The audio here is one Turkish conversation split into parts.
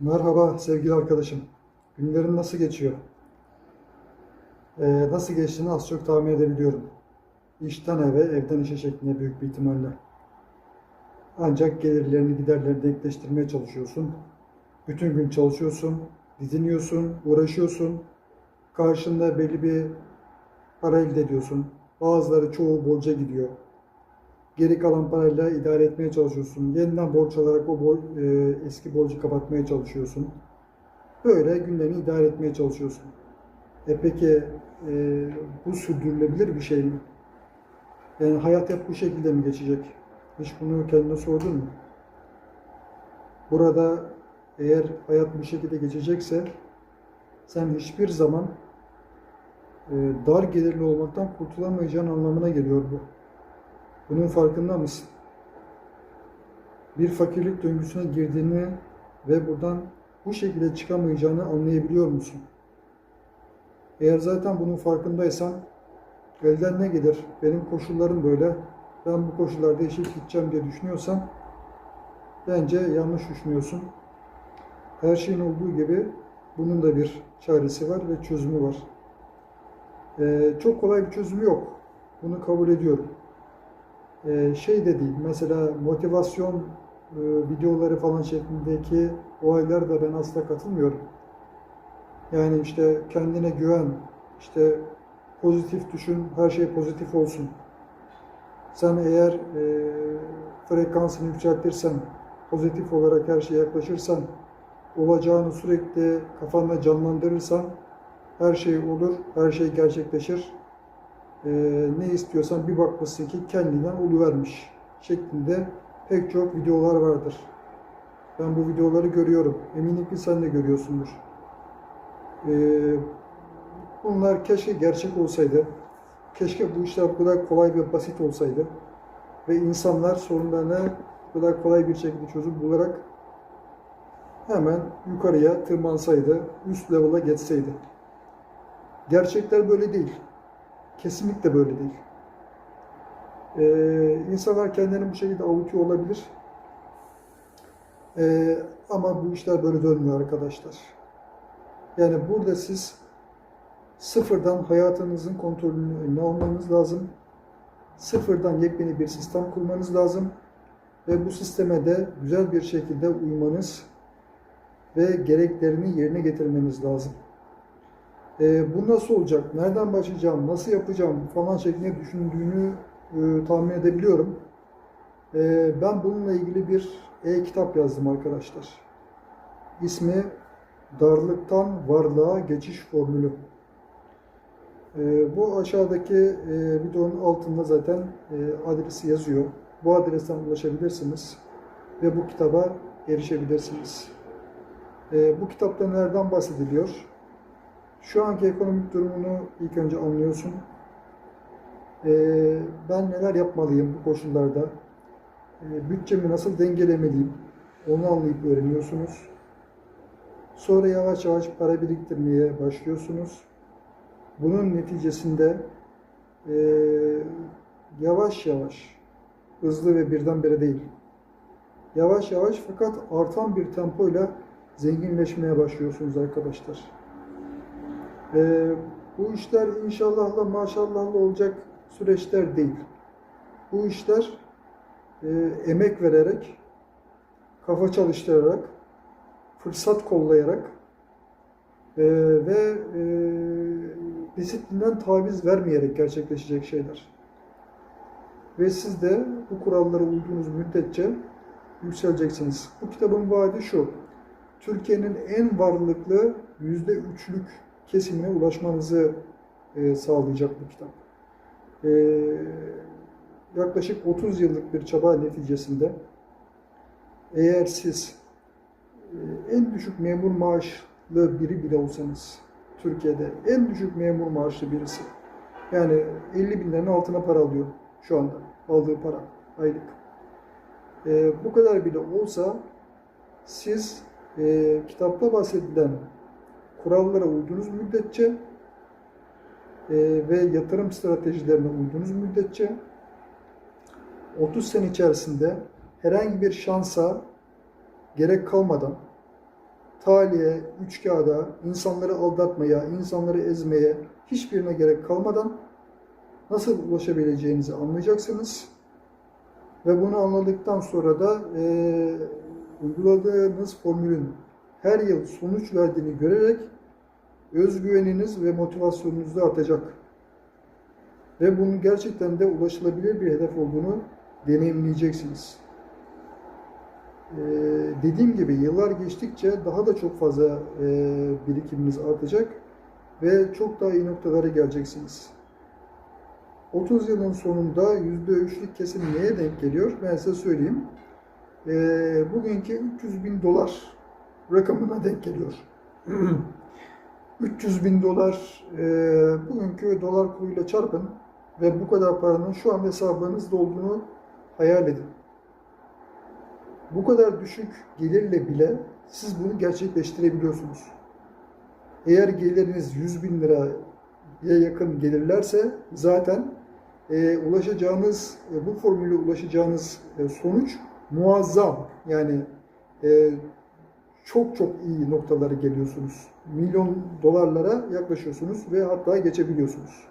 Merhaba sevgili arkadaşım. Günlerin nasıl geçiyor? Ee, nasıl geçtiğini az çok tahmin edebiliyorum. İşten eve, evden işe şeklinde büyük bir ihtimalle. Ancak gelirlerini, giderlerini denkleştirmeye çalışıyorsun. Bütün gün çalışıyorsun, didiniyorsun, uğraşıyorsun. Karşında belli bir para elde ediyorsun. Bazıları çoğu borca gidiyor. Geri kalan parayla idare etmeye çalışıyorsun. Yeniden borç alarak o bor- e, eski borcu kapatmaya çalışıyorsun. Böyle günlerini idare etmeye çalışıyorsun. E peki e, bu sürdürülebilir bir şey mi? Yani hayat hep bu şekilde mi geçecek? Hiç bunu kendine sordun mu? Burada eğer hayat bu şekilde geçecekse sen hiçbir zaman e, dar gelirli olmaktan kurtulamayacağın anlamına geliyor bu. Bunun farkında mısın? Bir fakirlik döngüsüne girdiğini ve buradan bu şekilde çıkamayacağını anlayabiliyor musun? Eğer zaten bunun farkındaysan elden ne gelir? Benim koşullarım böyle. Ben bu koşullarda yaşayıp gideceğim diye düşünüyorsan bence yanlış düşünüyorsun. Her şeyin olduğu gibi bunun da bir çaresi var ve çözümü var. Ee, çok kolay bir çözümü yok. Bunu kabul ediyorum e, şey de değil. Mesela motivasyon e, videoları falan şeklindeki olaylara da ben asla katılmıyorum. Yani işte kendine güven, işte pozitif düşün, her şey pozitif olsun. Sen eğer e, frekansını yükseltirsen, pozitif olarak her şeye yaklaşırsan, olacağını sürekli kafanda canlandırırsan her şey olur, her şey gerçekleşir e, ne istiyorsan bir bakmışsın ki kendinden oluvermiş şeklinde pek çok videolar vardır. Ben bu videoları görüyorum. Eminim ki sen de görüyorsundur. E, bunlar keşke gerçek olsaydı. Keşke bu işler bu kadar kolay ve basit olsaydı. Ve insanlar sorunlarına bu kadar kolay bir şekilde çözüm bularak hemen yukarıya tırmansaydı, üst level'a geçseydi. Gerçekler böyle değil. Kesinlikle böyle değil. Ee, insanlar kendilerini bu şekilde avutuyor olabilir. Ee, ama bu işler böyle dönmüyor arkadaşlar. Yani burada siz sıfırdan hayatınızın kontrolünü eline almanız lazım. Sıfırdan yepyeni bir sistem kurmanız lazım. Ve bu sisteme de güzel bir şekilde uymanız ve gereklerini yerine getirmeniz lazım. E, bu nasıl olacak, nereden başlayacağım, nasıl yapacağım falan şeklinde düşündüğünü e, tahmin edebiliyorum. E, ben bununla ilgili bir e-kitap yazdım arkadaşlar. İsmi Darlıktan Varlığa Geçiş Formülü. E, bu aşağıdaki e, videonun altında zaten e, adresi yazıyor. Bu adresten ulaşabilirsiniz ve bu kitaba erişebilirsiniz. E, bu kitapta nereden bahsediliyor? Şu anki ekonomik durumunu ilk önce anlıyorsun. Ee, ben neler yapmalıyım bu koşullarda? Ee, bütçemi nasıl dengelemeliyim? Onu anlayıp öğreniyorsunuz. Sonra yavaş yavaş para biriktirmeye başlıyorsunuz. Bunun neticesinde ee, yavaş yavaş, hızlı ve birdenbire değil, yavaş yavaş fakat artan bir tempoyla zenginleşmeye başlıyorsunuz arkadaşlar. Ee, bu işler inşallahla maşallahla olacak süreçler değil. Bu işler e, emek vererek, kafa çalıştırarak, fırsat kollayarak e, ve e, disiplinden taviz vermeyerek gerçekleşecek şeyler. Ve siz de bu kurallara uyduğunuz müddetçe yükseleceksiniz. Bu kitabın vaadi şu. Türkiye'nin en varlıklı yüzde üçlük kesimine ulaşmanızı e, sağlayacak bu kitap. E, yaklaşık 30 yıllık bir çaba neticesinde eğer siz e, en düşük memur maaşlı biri bile olsanız Türkiye'de en düşük memur maaşlı birisi yani 50 binlerin altına para alıyor şu anda aldığı para aylık. E, bu kadar bile olsa siz e, kitapta bahsedilen kurallara uyduğunuz müddetçe e, ve yatırım stratejilerine uyduğunuz müddetçe 30 sene içerisinde herhangi bir şansa gerek kalmadan talihe, üç kağıda, insanları aldatmaya, insanları ezmeye hiçbirine gerek kalmadan nasıl ulaşabileceğinizi anlayacaksınız. Ve bunu anladıktan sonra da eee, uyguladığınız formülün her yıl sonuç verdiğini görerek özgüveniniz ve motivasyonunuz da artacak. Ve bunun gerçekten de ulaşılabilir bir hedef olduğunu deneyimleyeceksiniz. Ee, dediğim gibi yıllar geçtikçe daha da çok fazla e, birikiminiz artacak ve çok daha iyi noktalara geleceksiniz. 30 yılın sonunda %3'lük kesim neye denk geliyor? Ben size söyleyeyim. Ee, bugünkü 300 bin dolar rakamına denk geliyor. 300 bin dolar e, bugünkü dolar kuruyla çarpın ve bu kadar paranın şu an hesabınızda olduğunu hayal edin. Bu kadar düşük gelirle bile siz bunu gerçekleştirebiliyorsunuz. Eğer geliriniz 100 bin liraya yakın gelirlerse zaten e, ulaşacağınız, e, bu formüle ulaşacağınız e, sonuç muazzam. Yani e, çok çok iyi noktalara geliyorsunuz. Milyon dolarlara yaklaşıyorsunuz ve hatta geçebiliyorsunuz.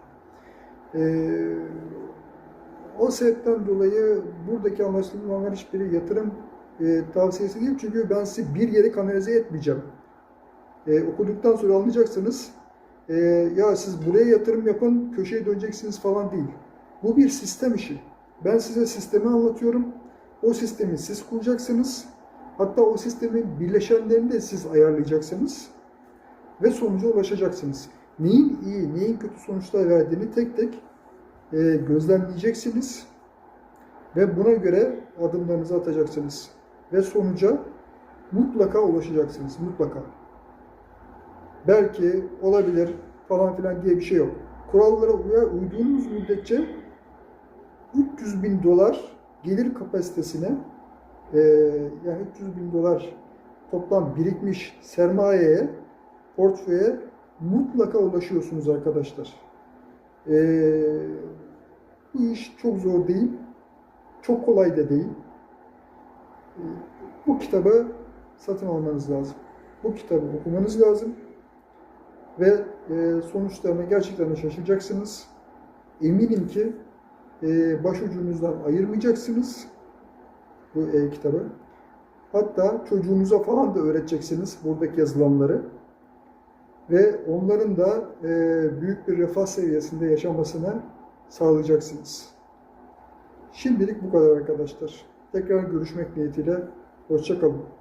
Ee, o sebepten dolayı buradaki anlaşılan hiçbiri yatırım e, tavsiyesi değil. Çünkü ben sizi bir yere kanalize etmeyeceğim. E, okuduktan sonra anlayacaksınız. E, ya siz buraya yatırım yapın, köşeye döneceksiniz falan değil. Bu bir sistem işi. Ben size sistemi anlatıyorum. O sistemi siz kuracaksınız. Hatta o sistemin birleşenlerini de siz ayarlayacaksınız ve sonuca ulaşacaksınız. Neyin iyi, neyin kötü sonuçlar verdiğini tek tek e, gözlemleyeceksiniz ve buna göre adımlarınızı atacaksınız ve sonuca mutlaka ulaşacaksınız, mutlaka. Belki olabilir falan filan diye bir şey yok. Kurallara uyduğunuz müddetçe 300 bin dolar gelir kapasitesine e, yani 300 bin dolar toplam birikmiş sermayeye, portföye mutlaka ulaşıyorsunuz arkadaşlar. E, bu iş çok zor değil, çok kolay da değil. E, bu kitabı satın almanız lazım. Bu kitabı okumanız lazım ve e, sonuçlarına gerçekten de şaşıracaksınız. Eminim ki e, başucunuzdan ayırmayacaksınız bu e-kitabı. Hatta çocuğunuza falan da öğreteceksiniz buradaki yazılanları. Ve onların da e, büyük bir refah seviyesinde yaşamasını sağlayacaksınız. Şimdilik bu kadar arkadaşlar. Tekrar görüşmek niyetiyle. Hoşçakalın.